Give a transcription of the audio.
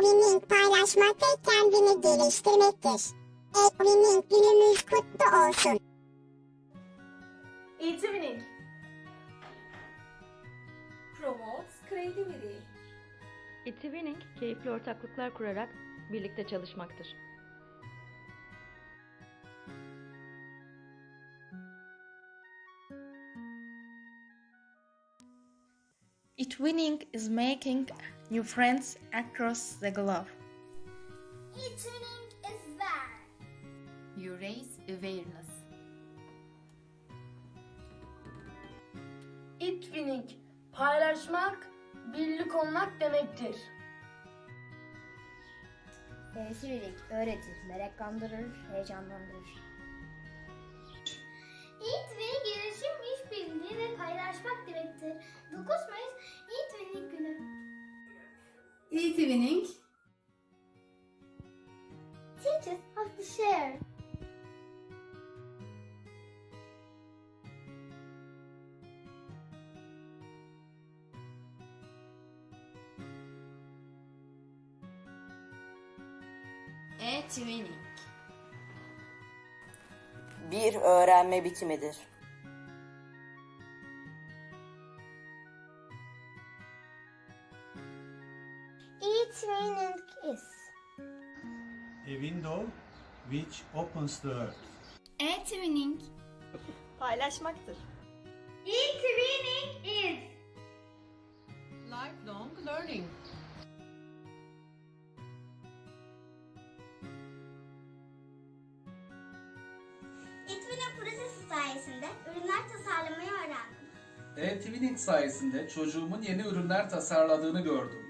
E-winning paylaşmak ve kendini geliştirmektir. E-winning günümüz kutlu olsun. E-Twinning promotes creativity. E-Twinning, keyifli ortaklıklar kurarak birlikte çalışmaktır. E-twinning is making new friends across the globe. E-winning is there. You raise awareness. E-Twinning paylaşmak, birlik olmak demektir. Sivrilik öğretir, meraklandırır, heyecanlandırır. E-Twinning Teachers have to share. E-Twinning bir öğrenme biçimidir. E-twinning is. A window which opens the earth. E-twinning. Paylaşmaktır. E-twinning is. Lifelong Learning E-twinning projesi sayesinde ürünler tasarlamayı öğrendim. E-Twinning sayesinde çocuğumun yeni ürünler tasarladığını gördüm.